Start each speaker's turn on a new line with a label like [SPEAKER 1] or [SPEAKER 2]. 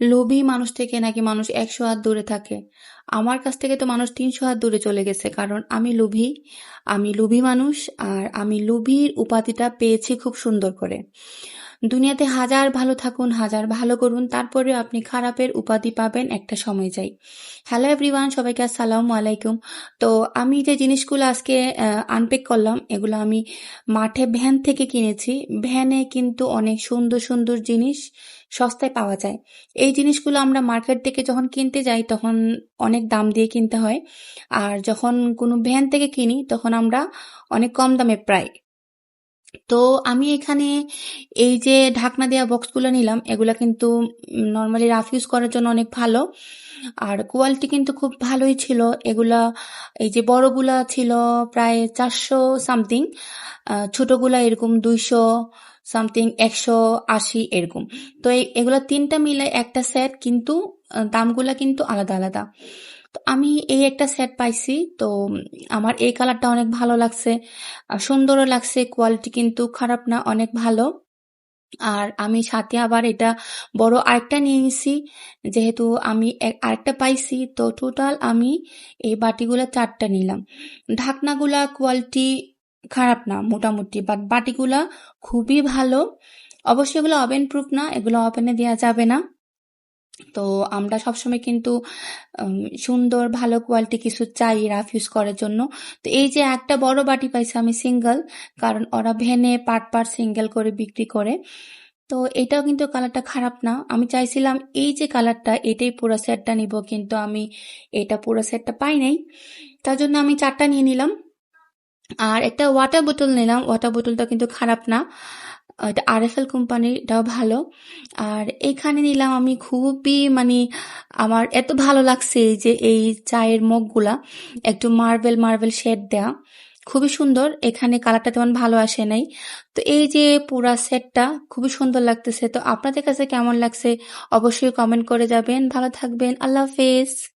[SPEAKER 1] লোভী মানুষ থেকে নাকি মানুষ একশো হাত দূরে থাকে? আমার কাছ থেকে তো মানুষ তিনশো হাত দূরে চলে গেছে, কারণ আমি লোভী আমি লোভী মানুষ, আর আমি লোভীর উপাধিটা পেয়েছি খুব সুন্দর করে। দুনিয়াতে হাজার ভালো থাকুন, হাজার ভালো করুন তারপরে আপনি খারাপের উপাধি পাবেন একটা সময় যাই। হ্যালো এভরিওয়ান সবাইকে আসসালামু আলাইকুম। তো আমি যে জিনিসগুলো আজকে আনপ্যাক করলাম, এগুলো আমি মাঠে ভ্যান থেকে কিনেছি। ভ্যানে কিন্তু অনেক সুন্দর সুন্দর জিনিস সস্তায় পাওয়া যায়। এই জিনিসগুলো আমরা মার্কেট থেকে যখন কিনতে যাই, তখন অনেক দাম দিয়ে কিনতে হয়। আর যখন কোনো ভ্যান থেকে কিনি, তখন আমরা অনেক কম দামে প্রায় তো আমি এখানে এই যে ঢাকনা দেওয়া বক্সগুলো নিলাম, এগুলা কিন্তু নর্মালি রাফ ইউজ করার জন্য অনেক ভালো। আর কোয়ালিটি কিন্তু খুব ভালোই ছিল। এগুলা এই যে বড়গুলা ছিল প্রায় চারশো সামথিং ছোটগুলা এরকম দুইশো সামথিং একশো আশি এরকম। তো এগুলা তিনটা মিলে একটা সেট কিন্তু দামগুলা কিন্তু আলাদা আলাদা। তো আমি এই একটা সেট পাইছি। তো আমার এই কালারটা অনেক ভালো লাগছে। সুন্দরও লাগছে কোয়ালিটি কিন্তু খারাপ না, অনেক ভালো। আর আমি সাথে আবার এটা বড় আরেকটা নিয়ে নিছি। যেহেতু আমি আরেকটা পাইছি, তো টোটাল আমি এই বাটিগুলো চারটা নিলাম। ঢাকনাগুলা কোয়ালিটি খারাপ না, মোটামুটি। বাট বাটিগুলা খুবই ভালো। অবশ্যই এগুলো ওভেন প্রুফ না, এগুলো ওভেনে দেওয়া যাবে না। তো আমরা সবসময় কিন্তু সুন্দর, ভালো কোয়ালিটি কিছু চাই রাফ ইউজ করার জন্য। তো এই যে একটা বড় বাটি পাইছি আমি সিঙ্গেল কারণ ওরা ভেনে পার্ট পার্ট সিঙ্গেল করে বিক্রি করে। তো এটাও কিন্তু কালারটা খারাপ না। আমি চাইছিলাম এই যে কালারটা এটাই পুরো সেটটা নিব, কিন্তু আমি এটা পুরো সেটটা পাই নাই। তার জন্য আমি চারটা নিয়ে নিলাম। আর একটা ওয়াটার বোতল নিলাম। ওয়াটার বোতলটা কিন্তু খারাপ না। এটা আরএফএল কোম্পানির এটাও ভালো। আর এখানে নিলাম আমি খুবই মানে আমার এত ভালো লাগছে যে এই চায়ের মগগুলা। একটু মার্বেল মার্বেল শেড দেয়া। খুবই সুন্দর। এখানে কালারটা তেমন ভালো আসে নাই। তো এই যে পুরা সেটটা খুবই সুন্দর লাগতেছে। তো আপনাদের কাছে কেমন লাগছে অবশ্যই কমেন্ট করে যাবেন ভালো থাকবেন। আল্লাহ হাফেজ।